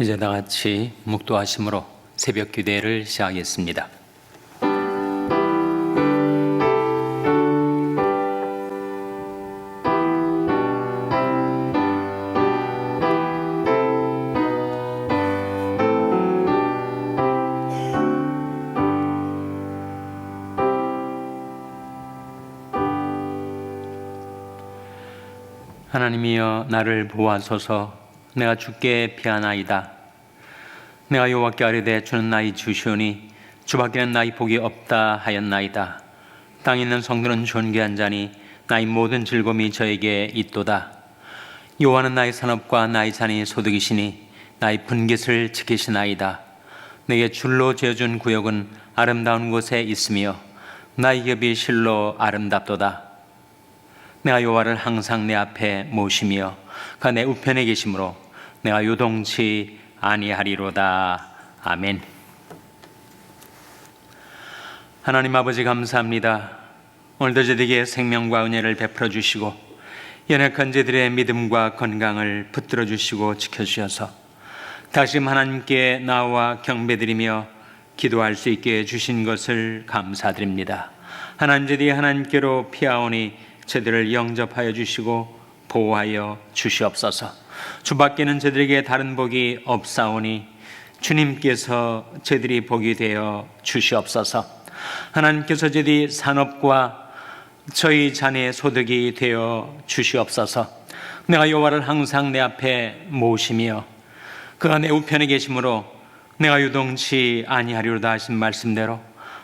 이제 다 같이 묵도하심으로 새벽 기도회를 시작하겠습니다. 하나님이여 나를 보아소서 내가 주께 피하나이다. 내가 여호와께 아뢰되 주는 나의 주시오니 주밖에는 나의 복이 없다 하였나이다. 땅에 있는 성들은 존귀한 자니 나의 모든 즐거움이 저에게 있도다. 여호와는 나의 산업과 나의 잔이 소득이시니 나의 분깃을 지키시나이다. 내게 줄로 지어준 구역은 아름다운 곳에 있으며 나의 겹이 실로 아름답도다. 내가 여호와를 항상 내 앞에 모시며 그가 내 우편에 계심으로 내가 요동치 아니하리로다 아멘. 하나님 아버지 감사합니다. 오늘도 저에게 생명과 은혜를 베풀어 주시고 연약한 저들의 믿음과 건강을 붙들어 주시고 지켜 주셔서 다시 하나님께 나와 경배드리며 기도할 수 있게 주신 것을 감사드립니다. 하나님 저들이 하나님께로 피하오니 저들을 영접하여 주시고 보호하여 주시옵소서. 주밖에는 저들에게 다른 복이 없사오니 주님께서 저들이 복이 되어 주시옵소서. 하나님께서 저들이 산업과 저희 자녀의 소득이 되어 주시옵소서. 내가 여호와를 항상 내 앞에 모시며 그가 내 우편에 계심으로 내가 유동치 아니하리로다 하신 말씀대로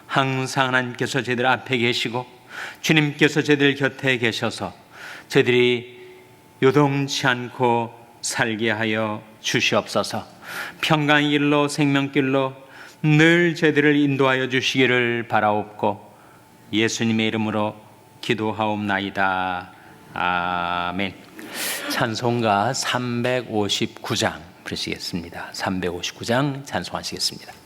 항상 하나님께서 저들 앞에 계시고 주님께서 저들 곁에 계셔서 저들이 요동치 않고 살게 하여 주시옵소서. 평강의 길로 생명길로 늘 저들을 인도하여 주시기를 바라옵고 예수님의 이름으로 기도하옵나이다. 아멘. 찬송가 359장 부르시겠습니다. 359장 찬송하시겠습니다.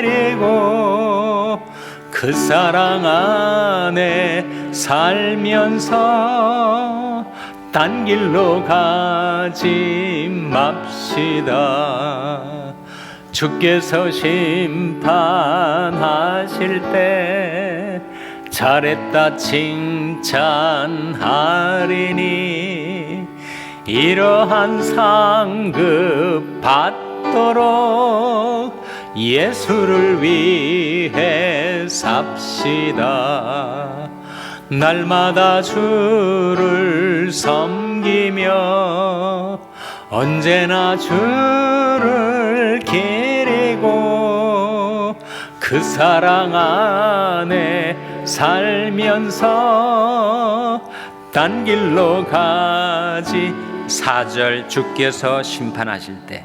리고 그 사랑 안에 살면서 딴 길로 가지 맙시다. 주께서 심판하실 때 잘했다 칭찬하리니 이러한 상급 받도록 예수를 위해 삽시다. 날마다 주를 섬기며 언제나 주를 기리고 그 사랑 안에 살면서 딴 길로 가지. 사절 주께서 심판하실 때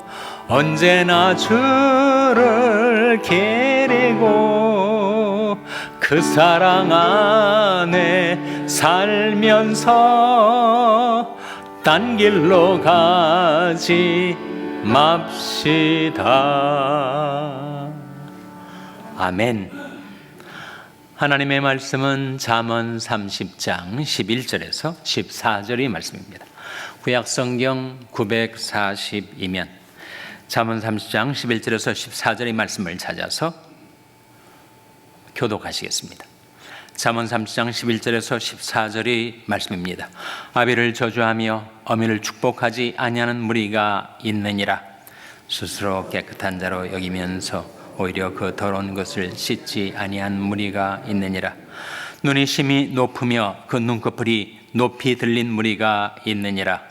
언제나 주를 기리고 그 사랑 안에 살면서 딴 길로 가지 맙시다. 아멘. 하나님의 말씀은 잠언 30장 11절에서 14절의 말씀입니다. 구약 성경 942면 잠언 30장 11절에서 14절의 말씀을 찾아서 교독하시겠습니다. 잠언 30장 11절에서 14절의 말씀입니다. 아비를 저주하며 어미를 축복하지 아니하는 무리가 있느니라. 스스로 깨끗한 자로 여기면서 오히려 그 더러운 것을 씻지 아니한 무리가 있느니라. 눈이 심히 높으며 그 눈꺼풀이 높이 들린 무리가 있느니라.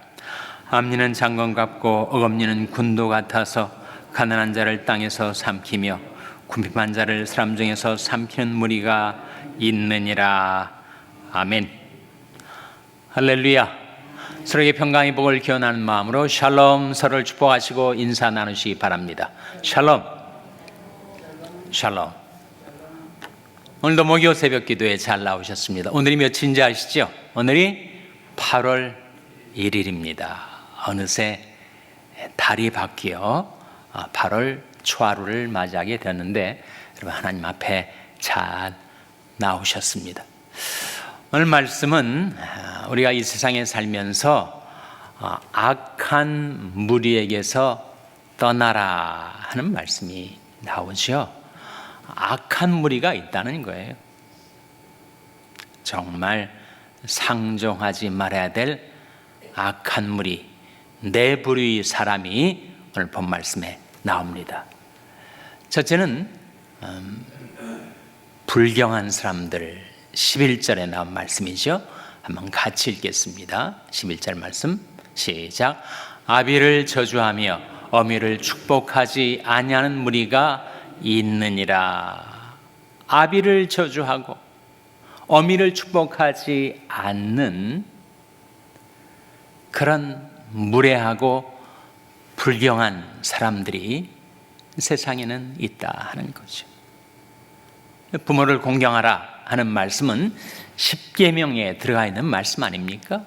앞니는 장건 같고 어금니는 군도 같아서 가난한 자를 땅에서 삼키며 궁핍한 자를 사람 중에서 삼키는 무리가 있느니라. 아멘. 할렐루야. 서로에게 평강의 복을 기원하는 마음으로 샬롬 서로를 축복하시고 인사 나누시기 바랍니다. 샬롬. 샬롬. 오늘도 목요 새벽 기도에 잘 나오셨습니다. 오늘이 며칠인지 아시죠? 오늘이 8월 1일입니다. 어느새 달이 바뀌어 8월 초하루를 맞이하게 되었는데 여러분 하나님 앞에 잘 나오셨습니다. 오늘 말씀은 우리가 이 세상에 살면서 악한 무리에게서 떠나라 하는 말씀이 나오죠. 악한 무리가 있다는 거예요. 정말 상종하지 말아야 될 악한 무리, 네 부류의 사람이 오늘 본 말씀에 나옵니다. 첫째는 음, 불경한 사람들 11절에 나온 말씀이죠. 한번 같이 읽겠습니다. 11절 말씀 시작. 아비를 저주하며 어미를 축복하지 아니하는 무리가 있느니라. 아비를 저주하고 어미를 축복하지 않는 그런 무례하고 불경한 사람들이 세상에는 있다 하는 거죠. 부모를 공경하라 하는 말씀은 10계명에 들어가 있는 말씀 아닙니까?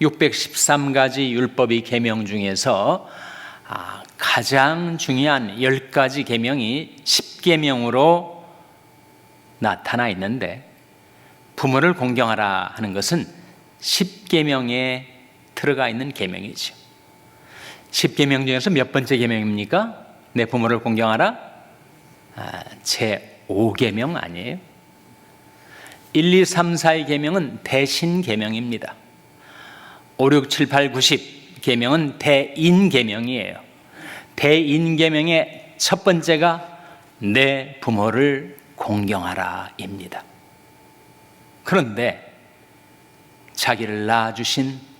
613가지 율법의 계명 중에서 아, 가장 중요한 10가지 계명이 10계명으로 나타나 있는데 부모를 공경하라 하는 것은 10계명에 들어가 있는 계명이죠. 10계명 중에서 몇 번째 계명입니까? 내 부모를 공경하라? 아, 제 5계명 아니에요? 1, 2, 3, 4의 계명은 대신 계명입니다. 5, 6, 7, 8, 90 계명은 대인 계명이에요. 대인 계명의 첫 번째가 내 부모를 공경하라입니다. 그런데 자기를 낳아주신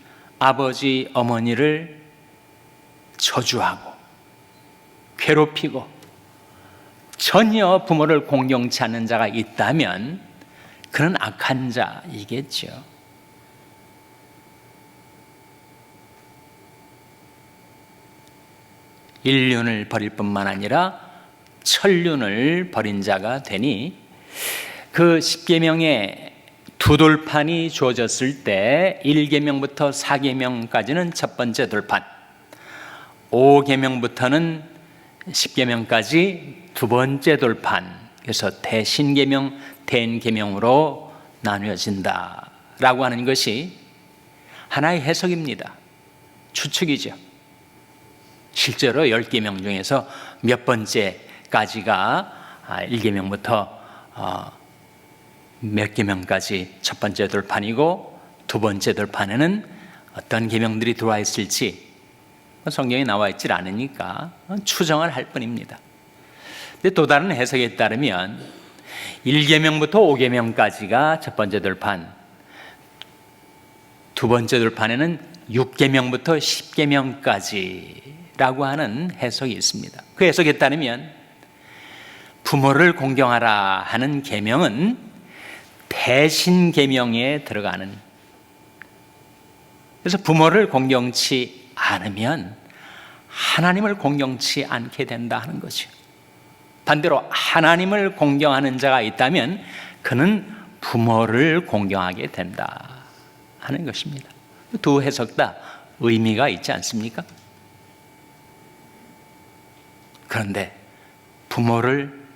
아버지, 어머니를 저주하고 괴롭히고 전혀 부모를 공경치 않는 자가 있다면 그는 악한 자이겠죠. 인륜을 버릴 뿐만 아니라 천륜을 버린 자가 되니 그 십계명의 두 돌판이 주어졌을 때 1계명부터 4계명까지는 첫 번째 돌판 5계명부터는 10계명까지 두 번째 돌판 그래서 대신계명 대인계명으로 나누어진다라고 하는 것이 하나의 해석입니다. 추측이죠. 실제로 10계명 중에서 몇 번째까지가 1계명부터 몇 계명까지 첫 번째 돌판이고 두 번째 돌판에는 어떤 계명들이 들어와 있을지 성경에 나와 있질 않으니까 추정을 할 뿐입니다. 근데 또 다른 해석에 따르면 1계명부터 5계명까지가 첫 번째 돌판, 두 번째 돌판에는 6계명부터 10계명까지라고 하는 해석이 있습니다. 그 해석에 따르면 부모를 공경하라 하는 계명은 대신 계명에 들어가는 그래서 부모를 공경치 않으면 하나님을 공경치 않게 된다 하는 거죠. 반대로 하나님을 공경하는 자가 있다면 그는 부모를 공경하게 된다 하는 것입니다. 두 해석 다 의미가 있지 않습니까? 그런데 부모를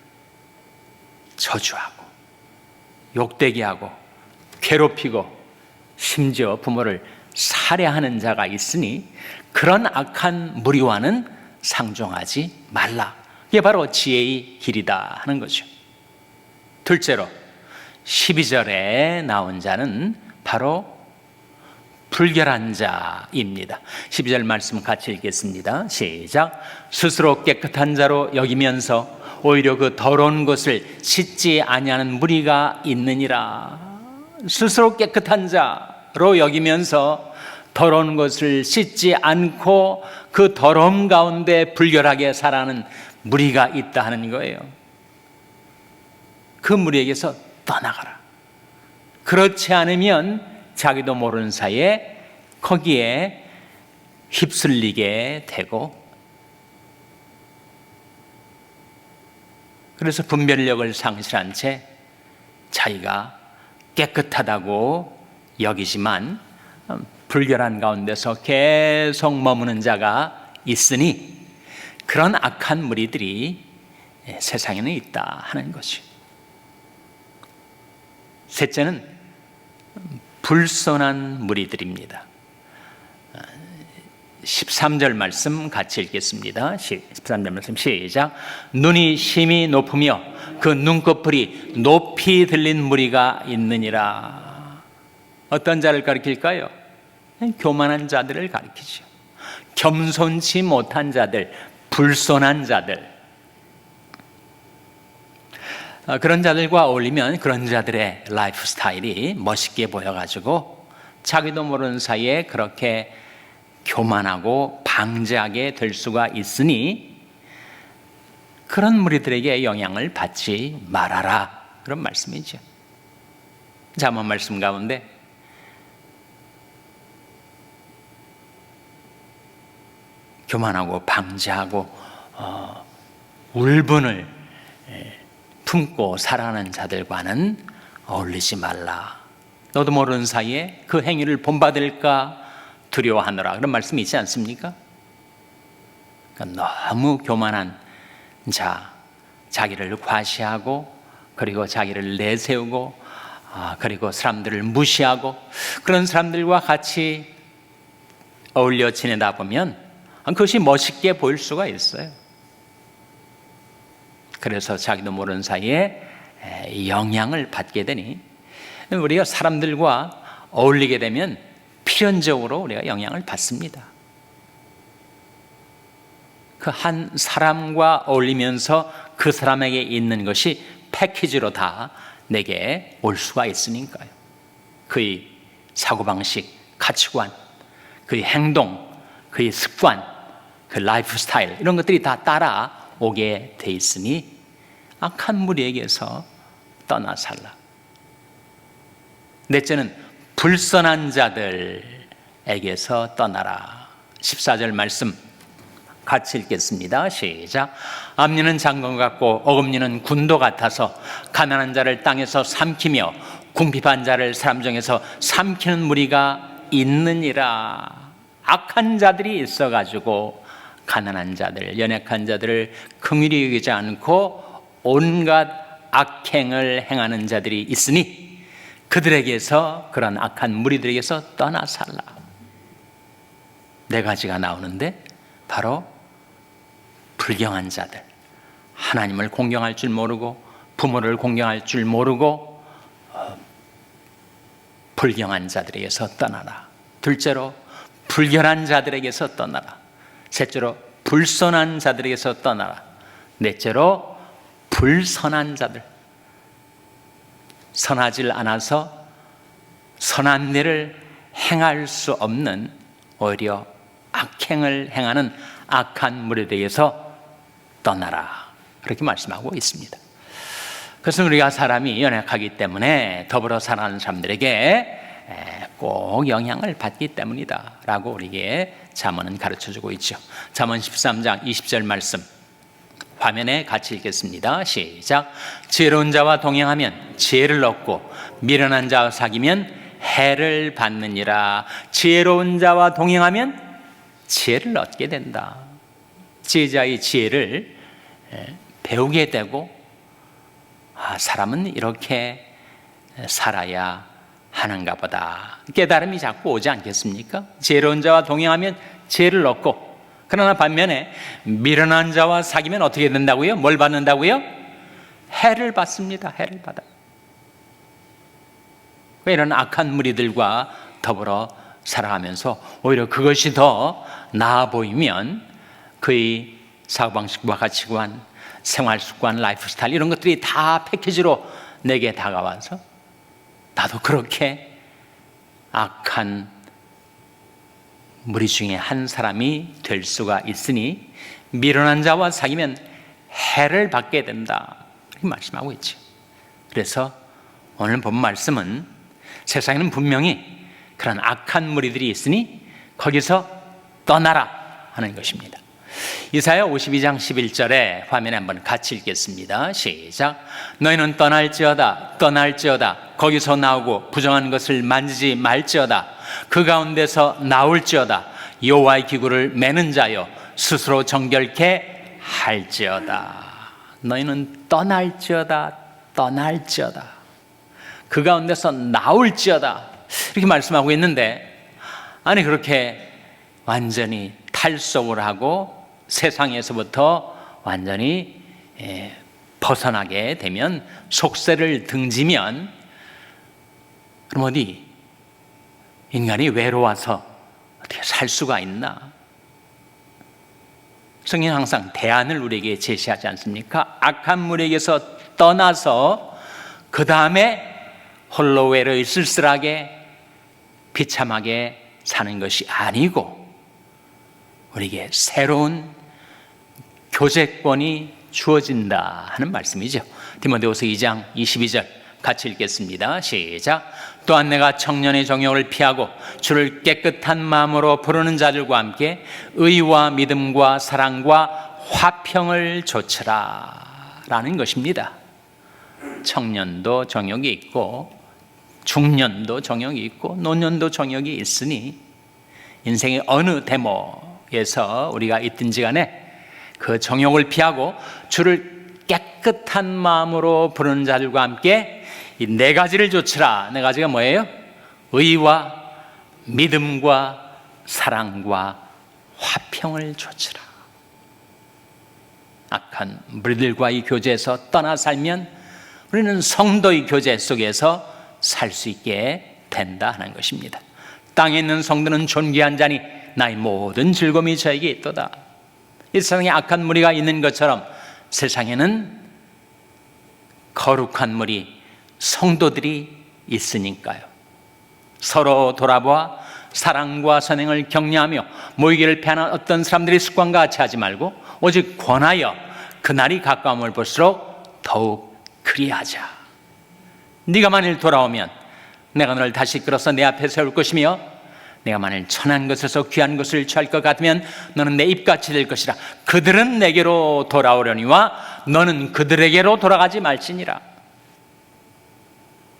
저주하고 욕되게 하고 괴롭히고 심지어 부모를 살해하는 자가 있으니 그런 악한 무리와는 상종하지 말라. 이게 바로 지혜의 길이다 하는 거죠. 둘째로 12절에 나온 자는 바로 불결한 자입니다. 12절 말씀 같이 읽겠습니다. 시작. 스스로 깨끗한 자로 여기면서 오히려 그 더러운 것을 씻지 아니하는 무리가 있느니라. 스스로 깨끗한 자로 여기면서 더러운 것을 씻지 않고 그 더러움 가운데 불결하게 살아가는 무리가 있다 하는 거예요. 그 무리에게서 떠나가라. 그렇지 않으면 자기도 모르는 사이에 거기에 휩쓸리게 되고 그래서 분별력을 상실한 채 자기가 깨끗하다고 여기지만 불결한 가운데서 계속 머무는 자가 있으니 그런 악한 무리들이 세상에는 있다 하는 것이. 셋째는 불선한 무리들입니다. 13절 말씀 같이 읽겠습니다. 13절 말씀 시작. 눈이 심히 높으며 그 눈꺼풀이 높이 들린 무리가 있느니라. 어떤 자를 가리킬까요? 교만한 자들을 가리키죠. 겸손치 못한 자들, 불손한 자들. 어, 그런 자들과 어울리면 그런 자들의 라이프 스타일이 멋있게 보여가지고 자기도 모르는 사이에 그렇게 교만하고 방지하게 될 수가 있으니 그런 무리들에게 영향을 받지 말아라. 그런 말씀이죠. 자문 말씀 가운데 교만하고 방지하고 어, 울분을 품고 살아가는 자들과는 어울리지 말라. 너도 모르는 사이에 그 행위를 본받을까 두려워하노라. 그런 말씀이 있지 않습니까? 그러니까 너무 교만한 자, 자기를 과시하고 그리고 자기를 내세우고 아, 그리고 사람들을 무시하고 그런 사람들과 같이 어울려 지내다 보면 그것이 멋있게 보일 수가 있어요. 그래서 자기도 모르는 사이에 영향을 받게 되니 우리가 사람들과 어울리게 되면 필연적으로 우리가 영향을 받습니다. 그 한 사람과 어울리면서 그 사람에게 있는 것이 패키지로 다 내게 올 수가 있으니까요. 그의 사고방식, 가치관, 그의 행동, 그의 습관, 그 라이프 스타일 이런 것들이 다 따라 오게 돼 있으니 악한 무리에게서 떠나 살라. 넷째는 불선한 자들에게서 떠나라. 14절 말씀 같이 읽겠습니다. 시작. 앞니는 장건 같고 어금니는 군도 같아서 가난한 자를 땅에서 삼키며 궁핍한 자를 사람 중에서 삼키는 무리가 있느니라. 악한 자들이 있어 가지고 가난한 자들, 연약한 자들을 긍휼히 여기지 않고 온갖 악행을 행하는 자들이 있으니 그들에게서 그런 악한 무리들에게서 떠나 살라. 네 가지가 나오는데 바로 불경한 자들, 하나님을 공경할 줄 모르고 부모를 공경할 줄 모르고 어, 불경한 자들에게서 떠나라. 둘째로 불결한 자들에게서 떠나라. 셋째로 불선한 자들에게서 떠나라. 넷째로 불선한 자들. 선하질 않아서 선한 일을 행할 수 없는 오히려 악행을 행하는 악한 무리들에게서 떠나라. 그렇게 말씀하고 있습니다. 그래서 우리가 사람이 연약하기 때문에 더불어 살아가는 사람들에게 꼭 영향을 받기 때문이다. 라고 우리에게 잠언은 가르쳐 주고 있죠. 잠언 13장 20절 말씀. 화면에 같이 읽겠습니다. 시작. 지혜로운 자와 동행하면 지혜를 얻고 미련한 자와 사귀면 해를 받느니라. 지혜로운 자와 동행하면 지혜를 얻게 된다. 지혜자의 지혜를 배우게 되고 아, 사람은 이렇게 살아야 하는가 보다. 깨달음이 자꾸 오지 않겠습니까? 지혜로운 자와 동행하면 지혜를 얻고 그러나 반면에 미련한 자와 사귀면 어떻게 된다고요? 뭘 받는다고요? 해를 받습니다. 해를 받아. 이런 악한 무리들과 더불어 살아가면서 오히려 그것이 더 나아 보이면 그의 사고방식과 가치관, 생활 습관, 라이프 스타일 이런 것들이 다 패키지로 내게 다가와서 나도 그렇게 악한 무리 중에 한 사람이 될 수가 있으니 미련한 자와 사귀면 해를 받게 된다. 이렇게 말씀하고 있죠. 그래서 오늘 본 말씀은 세상에는 분명히 그런 악한 무리들이 있으니 거기서 떠나라 하는 것입니다. 이사야 52장 11절에 화면에 한번 같이 읽겠습니다. 시작. 너희는 떠날지어다, 떠날지어다. 거기서 나오고 부정한 것을 만지지 말지어다. 그 가운데서 나올지어다. 여호와의 기구를 매는 자여 스스로 정결케 할지어다. 너희는 떠날지어다, 떠날지어다. 그 가운데서 나올지어다. 이렇게 말씀하고 있는데, 아니, 그렇게 완전히 탈속을 하고 세상에서부터 완전히 예, 벗어나게 되면 속세를 등지면 그럼 어디 인간이 외로워서 어떻게 살 수가 있나? 성경 항상 대안을 우리에게 제시하지 않습니까? 악한 물에게서 떠나서 그 다음에 홀로 외로이 쓸쓸하게 비참하게 사는 것이 아니고 우리에게 새로운 교제권이 주어진다 하는 말씀이죠. 디모데후서 2장 22절 같이 읽겠습니다. 시작. 또한 내가 청년의 정욕을 피하고 주를 깨끗한 마음으로 부르는 자들과 함께 의와 믿음과 사랑과 화평을 조치라 라는 것입니다. 청년도 정욕이 있고 중년도 정욕이 있고 노년도 정욕이 있으니 인생의 어느 대목에서 우리가 있든지 간에 그 정욕을 피하고 주를 깨끗한 마음으로 부르는 자들과 함께 이 네 가지를 조치라. 네 가지가 뭐예요? 의와 믿음과 사랑과 화평을 조치라. 악한 무리들과의 교제에서 떠나 살면 우리는 성도의 교제 속에서 살 수 있게 된다 하는 것입니다. 땅에 있는 성도는 존귀한 자니 나의 모든 즐거움이 저에게 있도다. 이 세상에 악한 무리가 있는 것처럼 세상에는 거룩한 무리, 성도들이 있으니까요. 서로 돌아보아 사랑과 선행을 격려하며 모이기를 패하는 어떤 사람들의 습관과 같이 하지 말고 오직 권하여 그날이 가까움을 볼수록 더욱 그리하자. 네가 만일 돌아오면 내가 너를 다시 끌어서 내 앞에 세울 것이며 내가 만일 천한 것에서 귀한 것을 취할 것 같으면 너는 내 입같이 될 것이라. 그들은 내게로 돌아오려니와 너는 그들에게로 돌아가지 말지니라.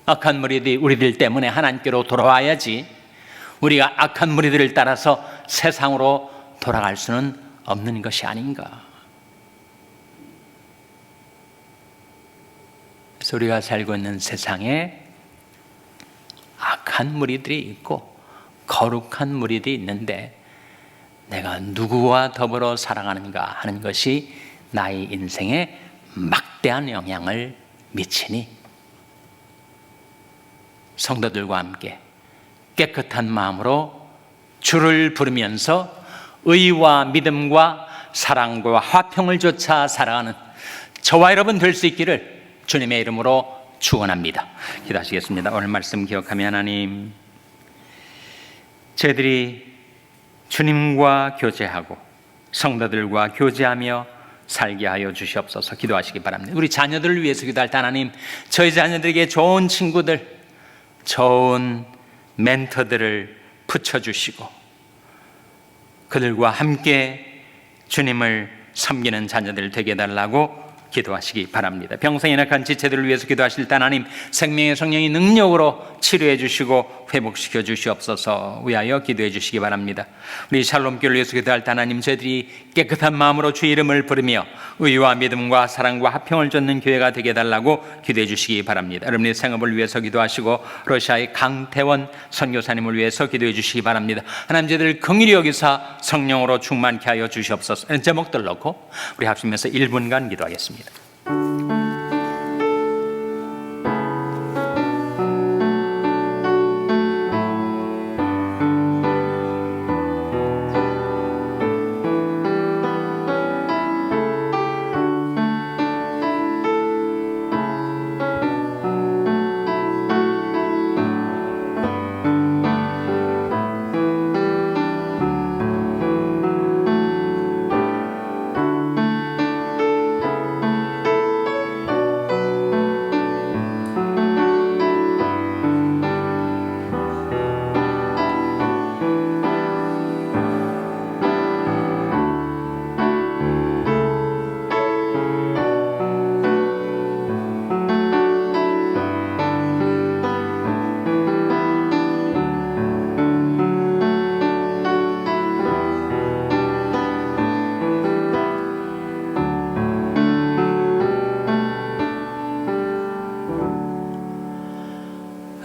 악한 무리들이 우리들 때문에 하나님께로 돌아와야지 우리가 악한 무리들을 따라서 세상으로 돌아갈 수는 없는 것이 아닌가. 그래서 우리가 살고 있는 세상에 악한 무리들이 있고 거룩한 무리들이 있는데 내가 누구와 더불어 살아가는가 하는 것이 나의 인생에 막대한 영향을 미치니 성도들과 함께 깨끗한 마음으로 주를 부르면서 의와 믿음과 사랑과 화평을 좇아 살아가는 저와 여러분 될 수 있기를 주님의 이름으로 축원합니다. 기도하시겠습니다. 오늘 말씀 기억하며 하나님 저희들이 주님과 교제하고 성도들과 교제하며 살게 하여 주시옵소서 기도하시기 바랍니다. 우리 자녀들을 위해서 기도할 때 하나님 저희 자녀들에게 좋은 친구들 좋은 멘토들을 붙여주시고 그들과 함께 주님을 섬기는 자녀들 되게 해달라고 기도하시기 바랍니다. 병상에 낙한 지체들을 위해서 기도하실 때 하나님 생명의 성령이 능력으로 치료해 주시고 회복시켜 주시옵소서 위하여 기도해 주시기 바랍니다. 우리 샬롬교를 위해서 기도할 때 하나님 저희들이 깨끗한 마음으로 주의 이름을 부르며 의와 믿음과 사랑과 화평을 쫓는 교회가 되게 해달라고 기도해 주시기 바랍니다. 여러분의 생업을 위해서 기도하시고 러시아의 강태원 선교사님을 위해서 기도해 주시기 바랍니다. 하나님 저희들 긍일이 여기사 성령으로 충만케 하여 주시옵소서 제목들 넣고 우리 합심해서 1분간 기도하겠습니다.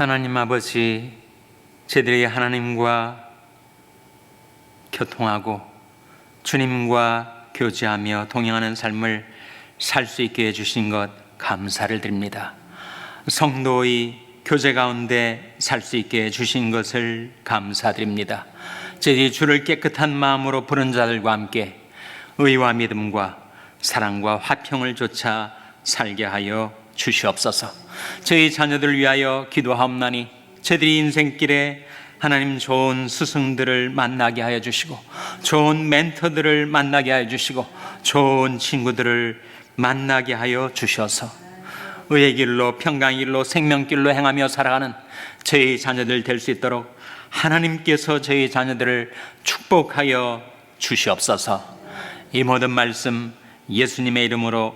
하나님 아버지, 저희들이 하나님과 교통하고 주님과 교제하며 동행하는 삶을 살 수 있게 해주신 것 감사를 드립니다. 성도의 교제 가운데 살 수 있게 해주신 것을 감사드립니다. 저희들이 주를 깨끗한 마음으로 부른 자들과 함께 의와 믿음과 사랑과 화평을 좇아 살게 하여 주시옵소서. 저희 자녀들을 위하여 기도하옵나니 저들이 인생길에 하나님 좋은 스승들을 만나게 하여 주시고 좋은 멘토들을 만나게 하여 주시고 좋은 친구들을 만나게 하여 주셔서 의의 길로 평강의 길로 생명길로 행하며 살아가는 저희 자녀들 될 수 있도록 하나님께서 저희 자녀들을 축복하여 주시옵소서. 이 모든 말씀 예수님의 이름으로